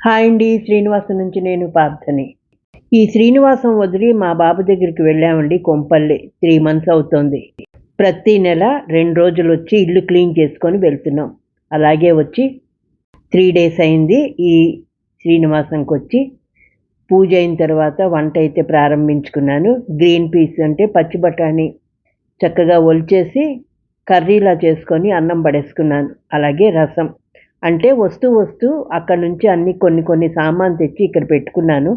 Hi అండి శ్రీనివాసం నుంచి నేను పార్థని. ఈ శ్రీనివాసం వదిలి మా బాబు దగ్గరికి వెళ్ళామండి కొంపల్లి. త్రీ మంత్స్ అవుతోంది. ప్రతి నెల రెండు రోజులు వచ్చి ఇల్లు క్లీన్ చేసుకొని వెళ్తున్నాం. అలాగే వచ్చి త్రీ డేస్ అయింది ఈ శ్రీనివాసంకి వచ్చి. పూజ అయిన తర్వాత వంట అయితే ప్రారంభించుకున్నాను. గ్రీన్ పీస్ అంటే పచ్చి బఠానీ చక్కగా ఒలిచేసి కర్రీలా చేసుకొని అన్నం పడేసుకున్నాను. అలాగే రసం. అంటే వస్తూ వస్తూ అక్కడ నుంచి అన్ని కొన్ని కొన్ని సామాన్ తెచ్చి ఇక్కడ పెట్టుకున్నాను.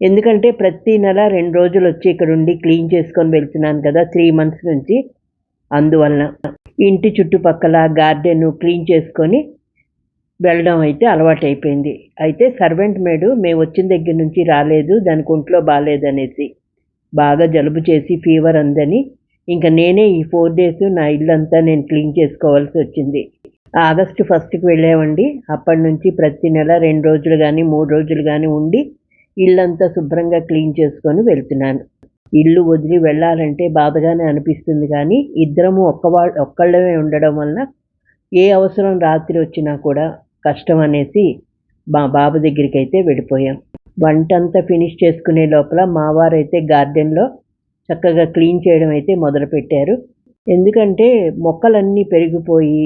ఎందుకంటే ప్రతి నెల రెండు రోజులు వచ్చి ఇక్కడ ఉండి క్లీన్ చేసుకొని వెళ్తున్నాను కదా త్రీ మంత్స్ నుంచి. అందువలన ఇంటి చుట్టుపక్కల గార్డెన్ క్లీన్ చేసుకొని వెళ్ళడం అయితే అలవాటు అయిపోయింది అయితే సర్వెంట్ మేడు మేము వచ్చిన దగ్గర నుంచి రాలేదు దానికి ఒంట్లో బాగాలేదనేసి బాగా జలుబు చేసి ఫీవర్ అందని. ఇంకా నేనే ఈ ఫోర్ డేస్ నా ఇల్లంతా నేను క్లీన్ చేసుకోవాల్సి వచ్చింది. ఆగస్టు ఫస్ట్కి వెళ్ళామండి. అప్పటి నుంచి ప్రతి నెల రెండు రోజులు కానీ మూడు రోజులు కానీ ఉండి ఇల్లంతా శుభ్రంగా క్లీన్ చేసుకొని వెళ్తున్నాను. ఇల్లు వదిలి వెళ్ళాలంటే బాధగానే అనిపిస్తుంది కానీ ఇద్దరము ఒక్కవా ఒక్కళ్ళమే ఉండడం వల్ల ఏ అవసరం రాత్రి వచ్చినా కూడా కష్టం అనేసి మా బాబు దగ్గరికి అయితే వెళ్ళిపోయాం. వంట అంతా ఫినిష్ చేసుకునే లోపల మావారైతే గార్డెన్లో చక్కగా క్లీన్ చేయడం అయితే మొదలుపెట్టారు. ఎందుకంటే మొక్కలన్నీ పెరిగిపోయి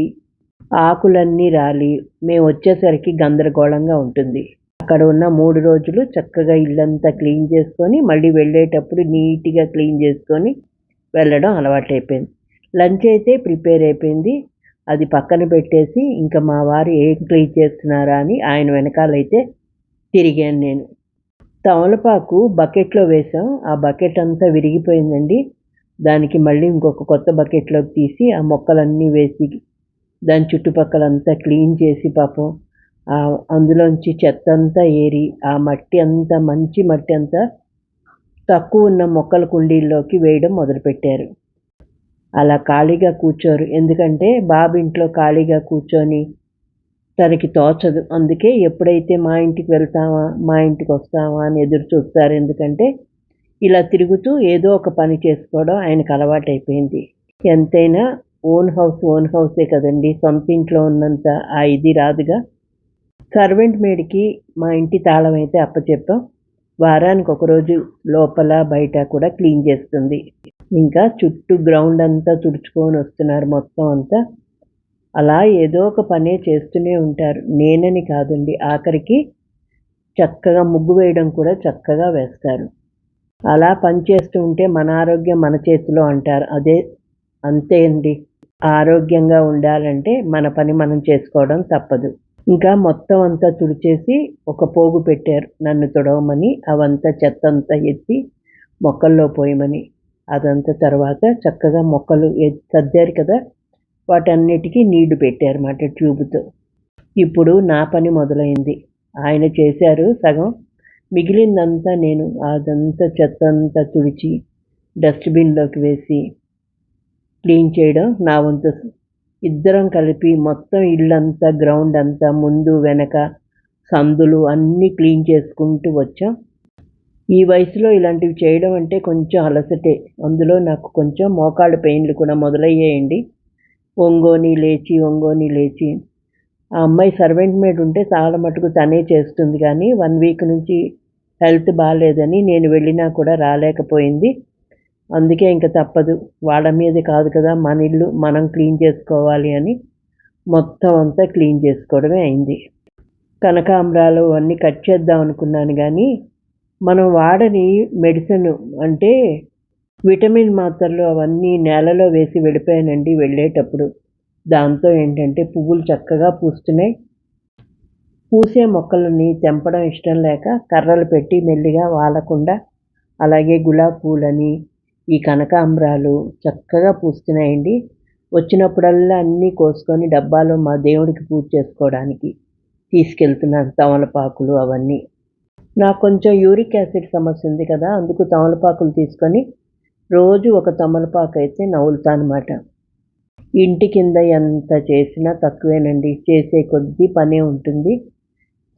ఆకులన్నీ రాలి. మేము వచ్చేసరికి గందరగోళంగా ఉంటుంది. అక్కడ ఉన్న మూడు రోజులు చక్కగా ఇల్లంతా క్లీన్ చేసుకొని మళ్ళీ వెళ్ళేటప్పుడు నీట్గా క్లీన్ చేసుకొని వెళ్ళడం అలవాటైపోయింది. లంచ్ అయితే ప్రిపేర్ అయిపోయింది. అది పక్కన పెట్టేసి ఇంకా మా వారు ఏం క్లీన్ చేస్తున్నారా అని ఆయన వెనకాలైతే తిరిగాను నేను. తమలపాకు బకెట్లో వేసాం. ఆ బకెట్ అంతా విరిగిపోయిందండి. దానికి మళ్ళీ ఇంకొక కొత్త బకెట్లోకి తీసి ఆ మొక్కలన్నీ వేసి దాని చుట్టుపక్కలంతా క్లీన్ చేసి పాపం అందులోంచి చెత్త అంతా ఏరి ఆ మట్టి అంతా మంచి మట్టి అంతా తక్కువ ఉన్న మొక్కల కుండీల్లోకి వేయడం మొదలుపెట్టారు. అలా ఖాళీగా కూర్చోరు. ఎందుకంటే బాబు ఇంట్లో ఖాళీగా కూర్చొని తనకి తోచదు. అందుకే ఎప్పుడైతే మా ఇంటికి వెళ్తామా మా ఇంటికి వస్తామా అని ఎదురు చూస్తారు ఎందుకంటే ఇలా తిరుగుతూ ఏదో ఒక పని చేసుకోవడం ఆయనకు అలవాటైపోయింది. ఎంతైనా ఓన్ హౌస్ ఓన్ హౌసే కదండి. సొంత ఇంట్లో ఉన్నంత ఆ ఇది రాదుగా. సర్వెంట్ మేడికి మా ఇంటి తాళం అయితే అప్పచెప్పాం. వారానికి ఒకరోజు లోపల బయట కూడా క్లీన్ చేస్తుంది. ఇంకా చుట్టూ గ్రౌండ్ అంతా తుడుచుకొని వస్తున్నారు మొత్తం అంతా. అలా ఏదో ఒక పనే చేస్తూనే ఉంటారు. నేనని కాదండి ఆఖరికి చక్కగా ముగ్గు వేయడం కూడా చక్కగా వేస్తారు. అలా పని చేస్తూ ఉంటే మన ఆరోగ్యం మన చేతిలో అంటారు. అదే అంతే అండి. ఆరోగ్యంగా ఉండాలంటే మన పని మనం చేసుకోవడం తప్పదు. ఇంకా మొత్తం అంతా తుడిచేసి ఒక పోగు పెట్టారు. నన్ను తుడవమని అవంతా చెత్త అంతా ఎత్తి మొక్కల్లో పోయమని. అదంతా తర్వాత చక్కగా మొక్కలు సర్దారు కదా! వాటన్నిటికీ నీళ్ళు పెట్టారన్నమాట ట్యూబ్తో. ఇప్పుడు నా పని మొదలైంది. ఆయన చేశారు సగం. మిగిలిందంతా నేను అదంతా చెత్త అంతా తుడిచి డస్ట్బిన్లోకి వేసి క్లీన్ చేయడం నా వంతు. ఇద్దరం కలిపి మొత్తం ఇల్లంతా గ్రౌండ్ అంతా ముందు వెనక సందులు అన్నీ క్లీన్ చేసుకుంటూ వచ్చాం. ఈ వయసులో ఇలాంటివి చేయడం అంటే కొంచెం అలసటే. అందులో నాకు కొంచెం మోకాళ్ళ పెయిన్లు కూడా మొదలయ్యాయండి. ఒంగోని లేచి ఒంగోని లేచి. ఆ అమ్మాయి సర్వెంట్ మేడ్ ఉంటే చాలా మటుకు తనే చేస్తుంది కానీ వన్ వీక్ నుంచి హెల్త్ బాగాలేదని నేను వెళ్ళినా కూడా రాలేకపోయింది. అందుకే ఇంకా తప్పదు. వాళ్ళ మీద కాదు కదా మన ఇల్లు మనం క్లీన్ చేసుకోవాలి అని మొత్తం అంతా క్లీన్ చేసుకోవడమే అయింది. కనకాంబరాలు అన్నీ కట్ చేద్దాం అనుకున్నాను కానీ మనం వాడని మెడిసిన్ అంటే విటమిన్ మాత్రలు అవన్నీ నేలలో వేసి వెళ్ళిపోయానండి వెళ్ళేటప్పుడు. దాంతో ఏంటంటే పువ్వులు చక్కగా పూస్తున్నాయి. పూసే మొక్కలని తెంపడం ఇష్టం లేక కర్రలు పెట్టి మెల్లిగా వాలకుండా అలాగే గులాబీ పూలని ఈ కనకాంబరాలు చక్కగా పూస్తున్నాయండి. వచ్చినప్పుడల్లా అన్నీ కోసుకొని డబ్బాలో మా దేవుడికి పూజ చేసుకోవడానికి తీసుకెళ్తున్నాను తమలపాకులు అవన్నీ. నాకు కొంచెం యూరిక్ యాసిడ్ సమస్య ఉంది కదా అందుకు తమలపాకులు తీసుకొని రోజు ఒక తమలపాకు అయితే నవ్వులుతానమాట ఇంటి కింద ఎంత చేసినా తక్కువేనండి. చేసే కొద్దీ పనే ఉంటుంది.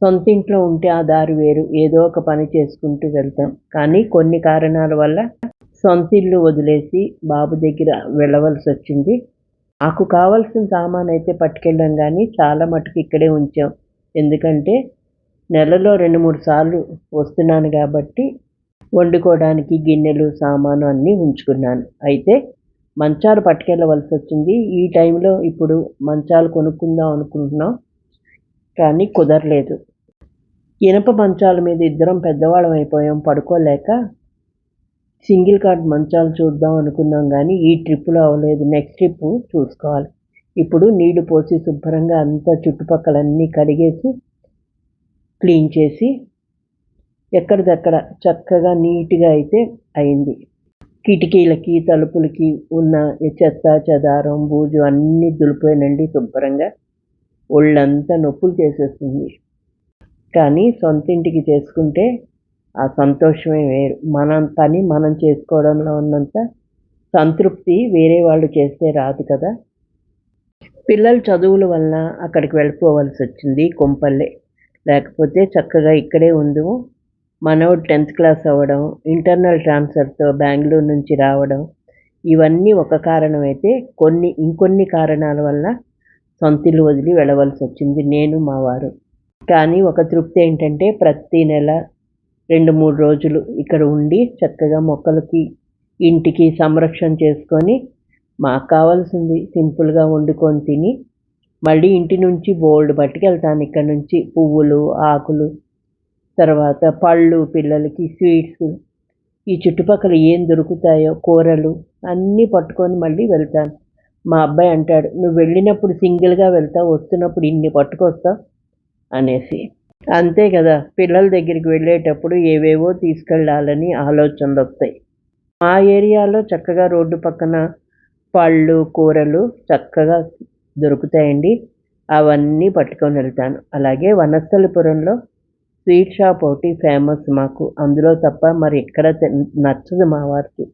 సొంత ఇంట్లో ఉంటే ఆ దారి వేరు. ఏదో ఒక పని చేసుకుంటూ వెళ్తాం. కానీ కొన్ని కారణాల వల్ల సొంతిల్లు వదిలేసి బాబు దగ్గర వెళ్ళవలసి వచ్చింది. నాకు కావాల్సిన సామాన్ అయితే పట్టుకెళ్ళాం కానీ చాలా మటుకు ఇక్కడే ఉంచాం. ఎందుకంటే నెలలో రెండు మూడు సార్లు వస్తున్నాను కాబట్టి వండుకోవడానికి గిన్నెలు సామాను అన్నీ ఉంచుకున్నాను. అయితే మంచాలు పట్టుకెళ్ళవలసి వచ్చింది. ఈ టైంలో ఇప్పుడు మంచాలు కొనుక్కుందాం అనుకుంటున్నాం కానీ కుదరలేదు. ఇనప మంచాల మీద ఇద్దరం పెద్దవాళ్ళం అయిపోయాం. పడుకోలేక సింగిల్ కార్డ్ మంచాలు చూద్దాం అనుకున్నాం కానీ ఈ ట్రిప్పులో అవ్వలేదు. నెక్స్ట్ ట్రిప్ చూసుకోవాలి. ఇప్పుడు నీళ్ళు పోసి శుభ్రంగా అంతా చుట్టుపక్కలన్నీ కడిగేసి క్లీన్ చేసి ఎక్కడిదక్కడ చక్కగా నీట్గా అయితే అయింది. కిటికీలకి తలుపులకి ఉన్న చెత్త చెదారం బూజు అన్నీ దులిపోయినండి శుభ్రంగా. ఒళ్ళంతా నొప్పులు చేసేస్తుంది. కానీ సొంత ఇంటికి చేసుకుంటే ఆ సంతోషమే వేరు. మన పని మనం చేసుకోవడంలో ఉన్నంత సంతృప్తి వేరే వాళ్ళు చేస్తే రాదు కదా. పిల్లల చదువుల వలన అక్కడికి వెళ్ళిపోవలసి వచ్చింది కొంపల్లే. లేకపోతే చక్కగా ఇక్కడే ఉందుము. మనోడు టెన్త్ క్లాస్ అవ్వడం ఇంటర్నల్ ట్రాన్స్ఫర్తో బెంగళూరు నుంచి రావడం ఇవన్నీ ఒక కారణం అయితే కొన్ని ఇంకొన్ని కారణాల వల్ల సొంతిల్లు వదిలి వెళ్ళవలసి వచ్చింది నేను మా వారు. కానీ ఒక తృప్తి ఏంటంటే ప్రతి నెల రెండు మూడు రోజులు ఇక్కడ ఉండి చక్కగా మొక్కలకి ఇంటికి సంరక్షణ చేసుకొని మాకు కావాల్సింది సింపుల్గా వండుకొని తిని మళ్ళీ ఇంటి నుంచి బోల్డ్ పట్టుకెళ్తాను ఇక్కడ నుంచి పువ్వులు ఆకులు తర్వాత పళ్ళు పిల్లలకి స్వీట్స్. ఈ చుట్టుపక్కల ఏం దొరుకుతాయో కూరలు అన్నీ పట్టుకొని మళ్ళీ వెళ్తాను. మా అబ్బాయి అంటాడు నువ్వు వెళ్ళినప్పుడు సింగిల్గా వెళ్తావు వస్తున్నప్పుడు ఇన్ని పట్టుకొస్తావు అనేసి. అంతే కదా పిల్లల దగ్గరికి వెళ్ళేటప్పుడు ఏవేవో తీసుకెళ్ళాలని ఆలోచనలు వస్తాయి. మా ఏరియాలో చక్కగా రోడ్డు పక్కన పళ్ళు కూరలు చక్కగా దొరుకుతాయండి. అవన్నీ పట్టుకొని వెళ్తాను. అలాగే వనస్థలిపురంలో స్వీట్ షాప్ ఒకటి ఫేమస్ మాకు. అందులో తప్ప మరి ఎక్కడ నచ్చదు మా వారికి.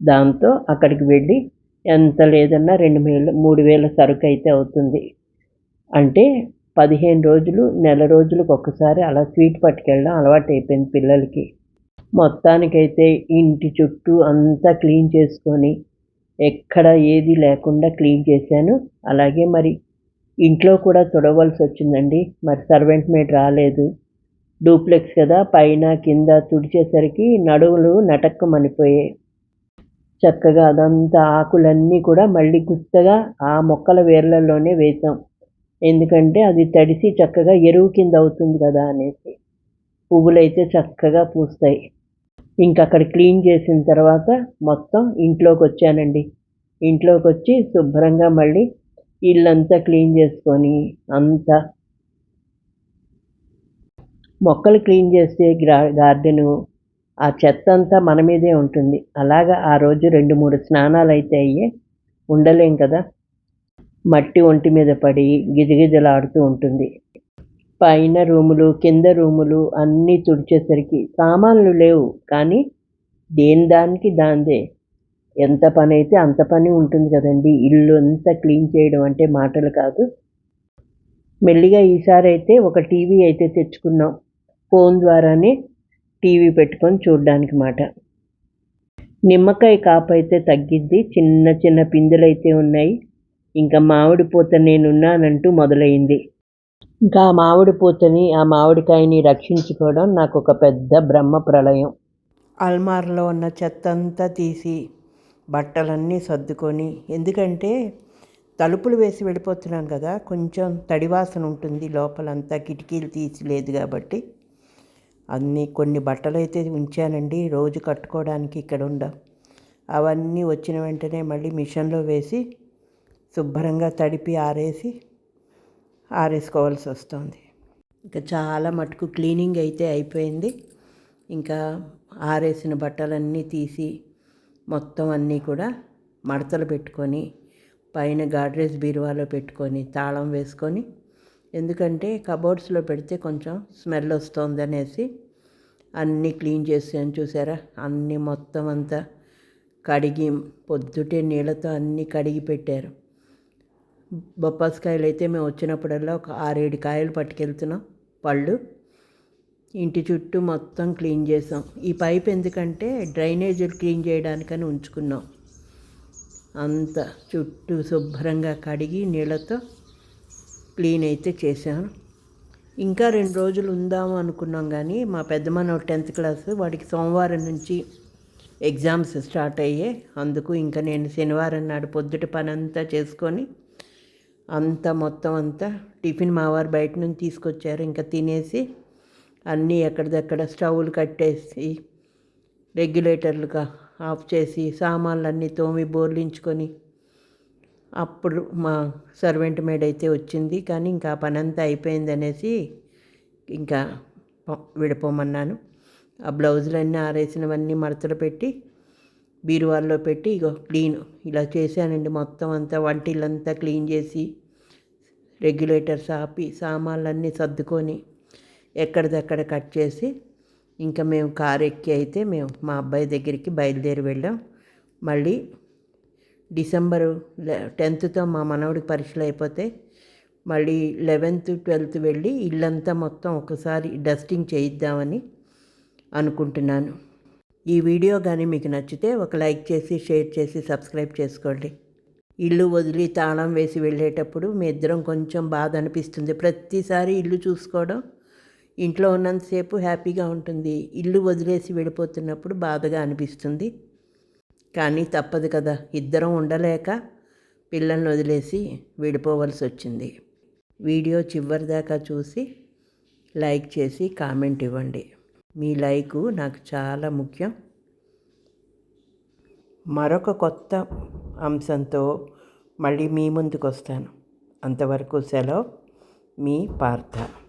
దాంతో అక్కడికి వెళ్ళి ఎంత లేదన్నా రెండు వేలు మూడు వేల సరుకు అయితే అవుతుంది. అంటే పదిహేను రోజులు నెల రోజులకు ఒక్కసారి అలా స్వీట్ పట్టుకెళ్ళడం అలవాటు అయిపోయింది పిల్లలకి. మొత్తానికైతే ఇంటి చుట్టూ అంతా క్లీన్ చేసుకొని ఎక్కడ ఏది లేకుండా క్లీన్ చేశాను. అలాగే మరి ఇంట్లో కూడా తుడవలసి వచ్చిందండి. మరి సర్వెంట్ మేడ్ రాలేదు. డూప్లెక్స్ కదా పైన కింద తుడిచేసరికి నడువులు నటక్కమనిపోయాయి. చక్కగా అదంతా ఆకులన్నీ కూడా మళ్ళీ గుత్తగా ఆ మొక్కల వేర్లలోనే వేసాం ఎందుకంటే అది తడిసి చక్కగా ఎరువు కింద అవుతుంది కదా అనేసి. పువ్వులైతే చక్కగా పూస్తాయి. ఇంకా అక్కడ క్లీన్ చేసిన తర్వాత మొత్తం ఇంట్లోకి వచ్చానండి. ఇంట్లోకి వచ్చి శుభ్రంగా మళ్ళీ ఇల్లంతా క్లీన్ చేసుకొని అంతా మొక్కలు క్లీన్ చేస్తే గ్రా గార్డెను ఆ చెత్త అంతా మన మీదే ఉంటుంది. అలాగా ఆ రోజు రెండు మూడు స్నానాలు అయితే అయ్యే ఉండలేం కదా. మట్టి ఒంటి మీద పడి గిజగిజలాడుతూ ఉంటుంది. పైన రూములు కింద రూములు అన్నీ తుడిచేసరికి సామాన్లు లేవు. కానీ దేని దానికి దాందే. ఎంత పని అయితే అంత పని ఉంటుంది కదండి. ఇల్లు అంతా క్లీన్ చేయడం అంటే మాటలు కాదు. మెల్లిగా ఈసారి అయితే ఒక టీవీ అయితే తెచ్చుకున్నాం. ఫోన్ ద్వారానే టీవీ పెట్టుకొని చూడడానికి మాట. నిమ్మకాయ కాపు అయితే తగ్గిద్ది. చిన్న చిన్న పిందులైతే అయితే ఉన్నాయి. ఇంకా మామిడి పూత నేనున్నానంటూ మొదలైంది. ఇంకా ఆ మామిడి పూతని ఆ మామిడికాయని రక్షించుకోవడం నాకు ఒక పెద్ద బ్రహ్మ ప్రళయం. అల్మార్లో ఉన్న చెత్త అంతా తీసి బట్టలన్నీ సర్దుకొని ఎందుకంటే తలుపులు వేసి వెళ్ళిపోతున్నాం కదా కొంచెం తడివాసన ఉంటుంది లోపలంతా కిటికీలు తీసి లేదు కాబట్టి. అన్నీ కొన్ని బట్టలు అయితే ఉంచానండి రోజు కట్టుకోవడానికి ఇక్కడ ఉండ అవన్నీ వచ్చిన వెంటనే మళ్ళీ మిషన్లో వేసి శుభ్రంగా తడిపి ఆరేసి ఆరేసుకోవాల్సి వస్తుంది ఇంకా చాలా మటుకు క్లీనింగ్ అయితే అయిపోయింది. ఇంకా ఆరేసిన బట్టలన్నీ తీసి మొత్తం అన్నీ కూడా మడతలు పెట్టుకొని పైన గాడ్రేజ్ బీరువాలో పెట్టుకొని తాళం వేసుకొని ఎందుకంటే కబోర్డ్స్లో పెడితే కొంచెం స్మెల్ వస్తుంది అనేసి అన్నీ క్లీన్ చేసాను చూసారా? అన్నీ మొత్తం అంతా కడిగి పొద్దుటే నీళ్ళతో అన్నీ కడిగి పెట్టారు. బొప్పాస్కాయలు అయితే మేము వచ్చినప్పుడల్లా ఒక ఆరేడు కాయలు పట్టుకెళ్తున్నాం. పళ్ళు ఇంటి చుట్టూ మొత్తం క్లీన్ చేసాం. ఈ పైప్ ఎందుకంటే డ్రైనేజీలు క్లీన్ చేయడానికని ఉంచుకున్నాం. అంత చుట్టూ శుభ్రంగా కడిగి నీళ్ళతో క్లీన్ అయితే చేశాను ఇంకా రెండు రోజులు ఉందాము అనుకున్నాం కానీ మా పెద్దమ్మ టెన్త్ క్లాస్ వాడికి సోమవారం నుంచి ఎగ్జామ్స్ స్టార్ట్ అయ్యాయి. అందుకు ఇంకా నేను శనివారం నాడు పొద్దుట పని అంతా చేసుకొని అంతా మొత్తం అంతా టిఫిన్ మావారు బయట నుంచి తీసుకొచ్చారు. ఇంకా తినేసి అన్నీ ఎక్కడిదక్కడ స్టవ్లు కట్టేసి రెగ్యులేటర్లుగా ఆఫ్ చేసి సామాన్లు అన్నీ తోమి బోర్లించుకొని అప్పుడు మా సర్వెంట్ మేడ్ అయితే వచ్చింది. కానీ ఇంకా పని అంతా అయిపోయింది అనేసి ఇంకా విడిపోమన్నాను. ఆ బ్లౌజులన్నీ ఆరేసినవన్నీ మడతలు పెట్టి బీరువాల్లో పెట్టి ఇగో క్లీన్ ఇలా చేశానండి మొత్తం అంతా వంటిల్లంతా క్లీన్ చేసి రెగ్యులేటర్స్ ఆపి సామాన్లన్నీ సర్దుకొని ఎక్కడిదక్కడ కట్ చేసి ఇంకా మేము కారు ఎక్కి అయితే మేము మా అబ్బాయి దగ్గరికి బయలుదేరి వెళ్ళాం. మళ్ళీ డిసెంబరు టెన్త్తో మా మనవడికి పరీక్షలు అయిపోతే మళ్ళీ లెవెన్త్ ట్వెల్త్ వెళ్ళి ఇల్లంతా మొత్తం ఒకసారి డస్టింగ్ చేయిద్దామని అనుకుంటున్నాను. ఈ వీడియో కానీ మీకు నచ్చితే ఒక లైక్ చేసి షేర్ చేసి సబ్స్క్రైబ్ చేసుకోండి. ఇల్లు వదిలి తాళం వేసి వెళ్ళేటప్పుడు మీ ఇద్దరం కొంచెం బాధ అనిపిస్తుంది. ప్రతిసారి ఇల్లు చూసుకోవడం ఇంట్లో ఉన్నంతసేపు హ్యాపీగా ఉంటుంది. ఇల్లు వదిలేసి వెళ్ళిపోతున్నప్పుడు బాధగా అనిపిస్తుంది. కానీ తప్పదు కదా ఇద్దరం ఉండలేక పిల్లల్ని వదిలేసి విడిపోవలసి వచ్చింది. వీడియో చివరి దాకా చూసి లైక్ చేసి కామెంట్ ఇవ్వండి. మీ లైకు నాకు చాలా ముఖ్యం. మరొక కొత్త అంశంతో మళ్ళీ మీ ముందుకు వస్తాను అంతవరకు సెలవు మీ పార్థ.